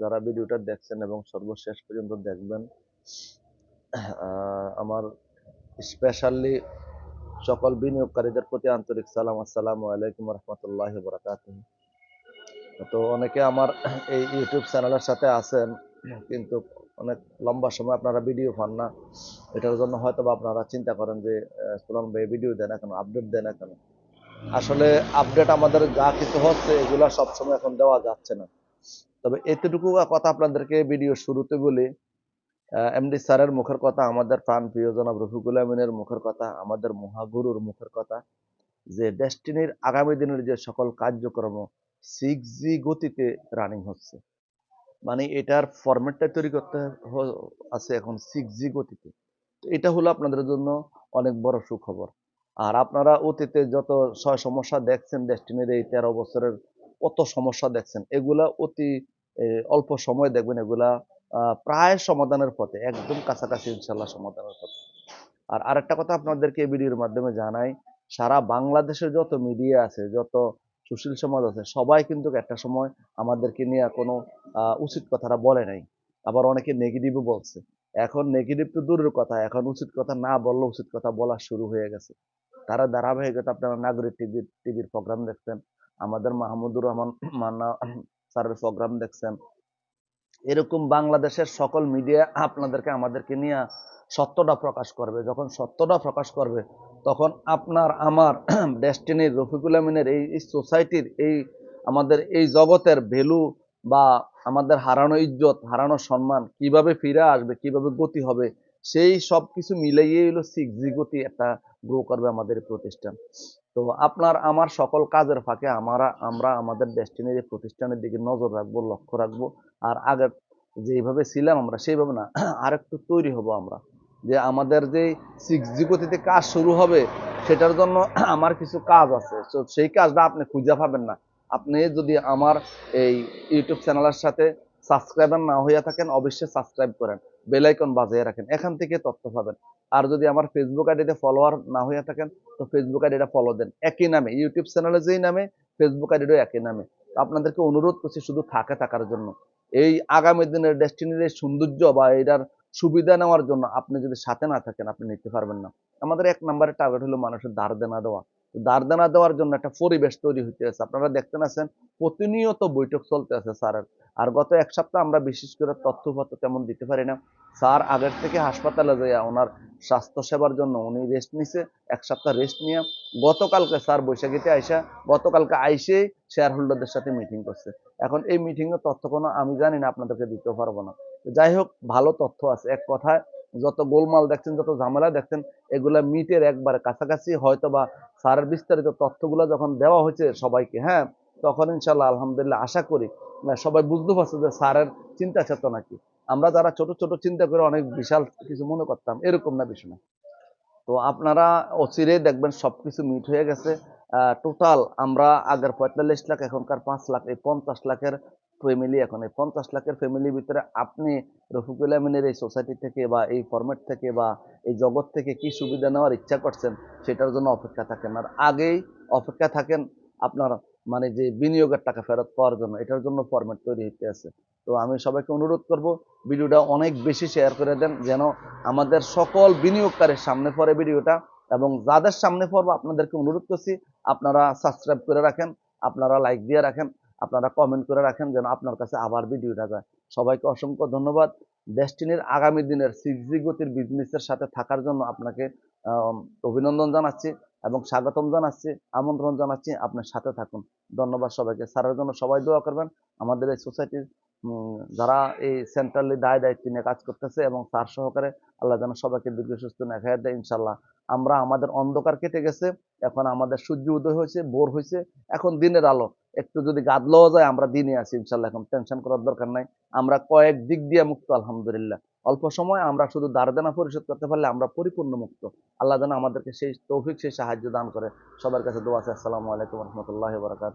যারা ভিডিওটা দেখছেন এবং সর্বশেষ পর্যন্ত দেখবেন আমার স্পেশালি সকল বিনিয়োগকারীদের প্রতি আন্তরিক সালাম আলাইকুম রহমতুল্লাহ বরাকাত তো অনেকে আমার এই ইউটিউব চ্যানেলের সাথে আছেন, কিন্তু অনেক লম্বা সময় আপনারা ভিডিও পান না। এটার জন্য হয়তো আপনারা চিন্তা করেন যে সুলান ভাই ভিডিও দেয় না কেন, আপডেট দেয় না কেন? আসলে আপডেট আমাদের যা কিছু হচ্ছে, এগুলো সবসময় এখন দেওয়া যাচ্ছে না। তবে এতটুকু কথা আপনাদেরকে ভিডিও শুরুতে বলি এমডি স্যারের মুখের কথা, আমাদের প্রাণ প্রিয় জনাব রফিকুল আমিনের মুখের কথা, আমাদের মহাগুরুর মুখের কথা, যে ডেস্টিনির আগামী দিনের যে সকল কার্যক্রম সিক্স জি গতিতে রানিং হচ্ছে। মানে এটার ফরম্যাটটা তৈরি করতে আছে এখন সিক্স জি গতিতে। তো এটা হলো আপনাদের জন্য অনেক বড় সুখবর। আর আপনারা অতীতে যত ছয় সমস্যা দেখছেন ডেস্টিনির এই তেরো বছরের কত সমস্যা দেখছেন, এগুলা অতি অল্প সময় দেখবেন, এগুলা প্রায় সমাধানের পথে, একদম কাছাকাছি ইনশাল্লাহ সমাধানের পথে। আর আরেকটা কথা আপনাদেরকে এই ভিডিওর মাধ্যমে জানাই, সারা বাংলাদেশে যত মিডিয়া আছে, যত সুশীল সমাজ আছে, সবাই কিন্তু একটা সময় আমাদেরকে নিয়ে কোনো উচিত কথাটা বলে নাই। আবার অনেকে নেগেটিভও বলছে। এখন নেগেটিভ তো দূরের কথা, এখন উচিত কথা না বললে উচিত কথা বলা শুরু হয়ে গেছে। তারা ধারাবাহিকতা আপনারা নাগরিক টিভির টিভির প্রোগ্রাম দেখছেন। আমাদের মাহমুদুর রহমান মান্না স্যারের প্রোগ্রাম দেখছেন। এরকম বাংলাদেশের সকল মিডিয়া আপনাদেরকে আমাদেরকে নিয়ে সত্যটা প্রকাশ করবে। যখন সত্যটা প্রকাশ করবে, তখন আপনার, আমার ডেস্টিনির রফিকুল আমিনের এই সোসাইটির এই, আমাদের এই জগতের ভ্যালু বা আমাদের হারানো ইজ্জত, হারানো সম্মান কীভাবে ফিরে আসবে, কীভাবে গতি হবে সেই সব কিছু মিলাইয়ে হলো সিক্স জি গতি একটা গ্রো করবে আমাদের প্রতিষ্ঠান। তো আপনার, আমার সকল কাজের ফাঁকে আমরা আমরা আমাদের ডেস্টিনির প্রতিষ্ঠানের দিকে নজর রাখব, লক্ষ্য রাখব। আর আগের যেভাবে ছিলাম আমরা, সেইভাবে না আর একটু তৈরি হব আমরা। যে আমাদের যে সিক্স জি গতিতে কাজ শুরু হবে, সেটার জন্য আমার কিছু কাজ আছে। তো সেই কাজটা আপনি খুঁজে পাবেন না। আপনি যদি আমার এই ইউটিউব চ্যানেলের সাথে সাবস্ক্রাইবার না হইয়া থাকেন, অবশ্যই সাবস্ক্রাইব করেন। বেল আইকন বাজিয়ে রাখেন, এখান থেকে তথ্য পাবেন। আর যদি আমার ফেসবুক আইডিতে ফলোয়ার না হইয়া থাকেন, তো ফেসবুক আইডিটা ফলো দেন, একই নামে ইউটিউব চ্যানেলে যেই নামে ফেসবুক আইডিটাও একই নামে। আপনাদেরকে অনুরোধ করছি শুধু থাকে থাকার জন্য। এই আগামী দিনের ডেস্টিনির এই সৌন্দর্য বা এটার সুবিধা নেওয়ার জন্য আপনি যদি সাথে না থাকেন, আপনি নিতে পারবেন না। আমাদের এক নম্বরের টার্গেট হলো মানুষের ধার দেনা দেওয়া। তো ধার দেনা দেওয়ার জন্য একটা পরিবেশ তৈরি হইতে আছে। আপনারা দেখতেন আছেন, প্রতিনিয়ত বৈঠক চলতে আছে স্যারের। আর গত এক সপ্তাহ আমরা বিশেষ করে তথ্যপত্র তেমন দিতে পারি না। স্যার আগের থেকে হাসপাতালে যাইয়া ওনার স্বাস্থ্য সেবার জন্য উনি রেস্ট নিছে, এক সপ্তাহ রেস্ট নিয়ে গতকালকে স্যার বৈশাখীতে আইসা, গতকালকে আইসেই শেয়ার হোল্ডারদের সাথে মিটিং করছে। এখন এই মিটিং এর তথ্য কোনো আমি জানি না, আপনাদেরকে দিতে পারব না। যাই হোক, ভালো তথ্য আছে। এক কথায় যত গোলমাল দেখছেন, যত ঝামেলা দেখছেন, এগুলা মিটের একবারে কাছাকাছি। হয়তো বা স্যারের বিস্তারিত তথ্যগুলো যখন দেওয়া হয়েছে সবাইকে হ্যাঁ তখন ইনশাল্লাহ আলহামদুলিল্লাহ, আশা করি সবাই বুঝতে পারছে যে স্যারের চিন্তা চেতনা কি। আমরা যারা ছোট ছোট চিন্তা করে অনেক বিশাল কিছু মনে করতাম, এরকম না বিষয় না। তো আপনারা অচিরেই দেখবেন সবকিছু মিট হয়ে গেছে। টোটাল আমরা আগের পঁয়তাল্লিশ লাখ, এখনকার পাঁচ লাখ, এই পঞ্চাশ লাখের ফ্যামিলি এখন এই পঞ্চাশ লাখের ফ্যামিলির ভিতরে আপনি রফিকুল আমিনের এই সোসাইটি থেকে বা এই ফরম্যাট থেকে বা এই জগৎ থেকে কি সুবিধা নেওয়ার ইচ্ছা করছেন, সেটার জন্য অপেক্ষা থাকেন। আর আগেই অপেক্ষা থাকেন আপনার মানে যে বিনিয়োগের টাকা ফেরত পাওয়ার জন্য, এটার জন্য ফরম্যাট তৈরি হতে আছে। তো আমি সবাইকে অনুরোধ করব, ভিডিওটা অনেক বেশি শেয়ার করে দেন, যেন আমাদের সকল বিনিয়োগকারীর সামনে পড়ে ভিডিওটা, এবং যাদের সামনে পড়ব, আপনাদেরকে অনুরোধ করছি, আপনারা সাবস্ক্রাইব করে রাখেন, আপনারা লাইক দিয়ে রাখেন আপনারা কমেন্ট করে রাখেন যেন আপনার কাছে আবার ভিডিওটা যায়। সবাইকে অসংখ্য ধন্যবাদ। ডেস্টিনির আগামী দিনের সিক্স গতির বিজনেসের সাথে থাকার জন্য আপনাকে অভিনন্দন জানাচ্ছি এবং স্বাগতম জানাচ্ছি, আমন্ত্রণ জানাচ্ছি। আপনার সাথে থাকুন। ধন্যবাদ সবাইকে। স্যারের জন্য সবাই দোয়া করবেন। আমাদের এই সোসাইটির যারা এই সেন্ট্রালি দায় দায়িত্ব নিয়ে কাজ করতেছে এবং তার সহকারে আল্লাহ যেন সবাইকে দীর্ঘ সুস্থ নেখায় দেয় ইনশাল্লাহ আমরা আমাদের অন্ধকার কেটে গেছে। এখন আমাদের সূর্য উদয় হয়েছে, ভোর হয়েছে। এখন দিনের আলো। একটু যদি গাদলও যায়, আমরা দিনে আছি, ইনশাল্লাহ, এখন টেনশন করার দরকার নাই। আমরা কয়েক দিক দিয়ে মুক্ত, আলহামদুলিল্লাহ। অল্প সময় আমরা শুধু দারদানা পরিশোধ করতে পারলে আমরা পরিপূর্ণ মুক্ত। আল্লাহ যেন আমাদেরকে সেই তৌফিক, সেই সাহায্য দান করে। সবার কাছে দোয়া আছে। আসসালামু আলাইকুম রহমতুল্লাহ বরকাত